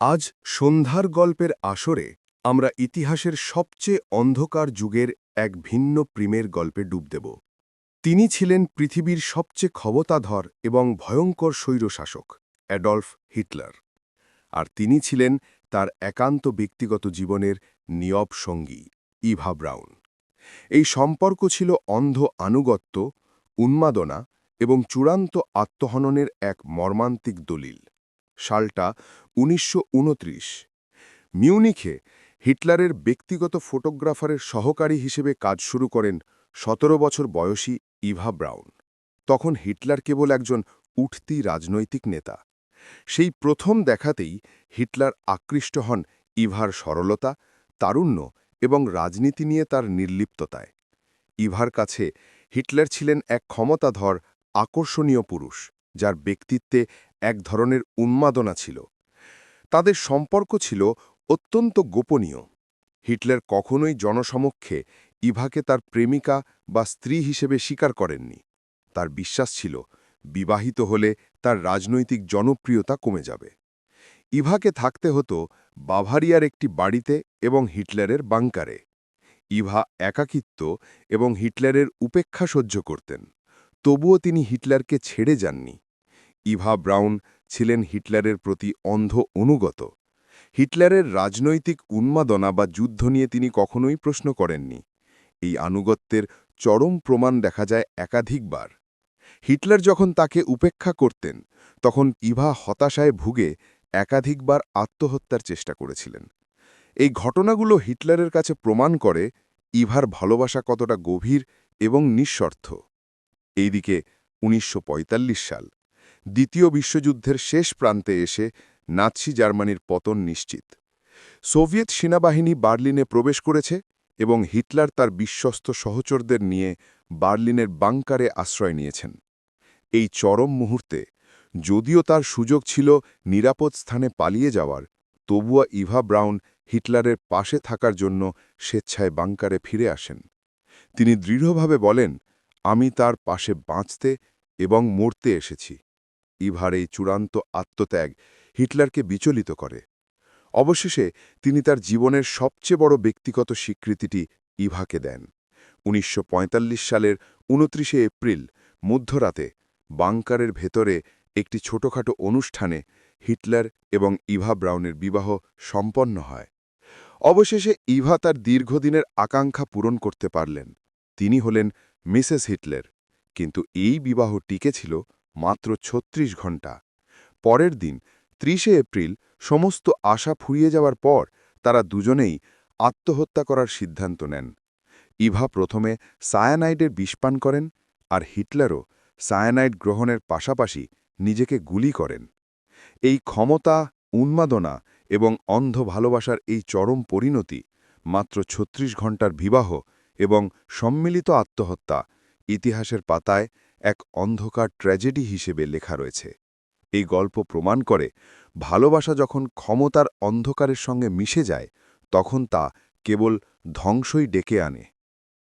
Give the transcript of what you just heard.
আজ সন্ধ্যার গল্পের আসরে আমরা ইতিহাসের সবচেয়ে অন্ধকার যুগের এক ভিন্ন প্রেমের গল্পে ডুব দেব। তিনি ছিলেন পৃথিবীর সবচেয়ে ক্ষমতাধর এবং ভয়ঙ্কর স্বৈরশাসক, অ্যাডলফ হিটলার। আর তিনি ছিলেন তার একান্ত ব্যক্তিগত জীবনের নিয়ব সঙ্গী, ইভা ব্রাউন। এই সম্পর্ক ছিল অন্ধ আনুগত্য, উন্মাদনা এবং চূড়ান্ত আত্মহননের এক মর্মান্তিক দলিল। সালটা উনিশশো উনত্রিশ। মিউনিখে হিটলারের ব্যক্তিগত ফটোগ্রাফারের সহকারী হিসেবে কাজ শুরু করেন সতেরো বছর বয়সী ইভা ব্রাউন। তখন হিটলার কেবল একজন উঠতি রাজনৈতিক নেতা। সেই প্রথম দেখাতেই হিটলার আকৃষ্ট হন ইভার সরলতা, তারুণ্য এবং রাজনীতি নিয়ে তার নির্লিপ্ততায়। ইভার কাছে হিটলার ছিলেন এক ক্ষমতাধর, আকর্ষণীয় পুরুষ, যার ব্যক্তিত্বে এক ধরনের উন্মাদনা ছিল। তাদের সম্পর্ক ছিল অত্যন্ত গোপনীয়। হিটলার কখনোই জনসমক্ষে ইভাকে তার প্রেমিকা বা স্ত্রী হিসেবে স্বীকার করেননি। তার বিশ্বাস ছিল, বিবাহিত হলে তার রাজনৈতিক জনপ্রিয়তা কমে যাবে। ইভাকে থাকতে হতো বাভারিয়ার একটি বাড়িতে এবং হিটলারের বাংকারে। ইভা একাকিত্ব এবং হিটলারের উপেক্ষা সহ্য করতেন। তবুও তিনি হিটলারকে ছেড়ে যাননি। ইভা ব্রাউন ছিলেন হিটলারের প্রতি অন্ধ অনুগত। হিটলারের রাজনৈতিক উন্মাদনা বা যুদ্ধ নিয়ে তিনি কখনোই প্রশ্ন করেননি। এই আনুগত্যের চরম প্রমাণ দেখা যায় একাধিকবার। হিটলার যখন তাকে উপেক্ষা করতেন, তখন ইভা হতাশায় ভুগে একাধিকবার আত্মহত্যার চেষ্টা করেছিলেন। এই ঘটনাগুলো হিটলারের কাছে প্রমাণ করে ইভার ভালোবাসা কতটা গভীর এবং নিঃস্বার্থ। এইদিকে উনিশশো পঁয়তাল্লিশ সাল। দ্বিতীয় বিশ্বযুদ্ধের শেষ প্রান্তে এসে নাৎসি জার্মানির পতন নিশ্চিত। সোভিয়েত সেনাবাহিনী বার্লিনে প্রবেশ করেছে এবং হিটলার তার বিশ্বস্ত সহচরদের নিয়ে বার্লিনের বাংকারে আশ্রয় নিয়েছেন। এই চরম মুহূর্তে যদিও তার সুযোগ ছিল নিরাপদ স্থানে পালিয়ে যাওয়ার তবুয়া ইভা ব্রাউন হিটলারের পাশে থাকার জন্য স্বেচ্ছায় বাংকারে ফিরে আসেন। তিনি দৃঢ়ভাবে বলেন, আমি তার পাশে বাঁচতে এবং মরতে এসেছি। ইভার এই চূড়ান্ত আত্মত্যাগ হিটলারকে বিচলিত করে। অবশেষে তিনি তার জীবনের সবচেয়ে বড় ব্যক্তিগত স্বীকৃতিটি ইভাকে দেন। উনিশশো পঁয়তাল্লিশ সালের উনত্রিশে এপ্রিল, মধ্যরাতে বাংকারের ভেতরে একটি ছোটখাটো অনুষ্ঠানে হিটলার এবং ইভা ব্রাউনের বিবাহ সম্পন্ন হয়। অবশেষে ইভা তার দীর্ঘদিনের আকাঙ্ক্ষা পূরণ করতে পারলেন। তিনি হলেন মিসেস হিটলার। কিন্তু এই বিবাহ টিকেছিল মাত্র ৩৬ ঘণ্টা। পরের দিন, ত্রিশে এপ্রিল, সমস্ত আশা ফুরিয়ে যাওয়ার পর তারা দুজনেই আত্মহত্যা করার সিদ্ধান্ত নেন। ইভা প্রথমে সায়ানাইডের বিষপান করেন আর হিটলারও সায়ানাইড গ্রহণের পাশাপাশি নিজেকে গুলি করেন। এই ক্ষমতা, উন্মাদনা এবং অন্ধ ভালোবাসার এই চরম পরিণতি মাত্র ৩৬ ঘণ্টার বিবাহ এবং সম্মিলিত আত্মহত্যা ইতিহাসের পাতায় এক অন্ধকার ট্র্যাজেডি হিসেবে লেখা রয়েছে। এই গল্প প্রমাণ করে, ভালোবাসা যখন ক্ষমতার অন্ধকারের সঙ্গে মিশে যায়, তখন তা কেবল ধ্বংসই ডেকে আনে।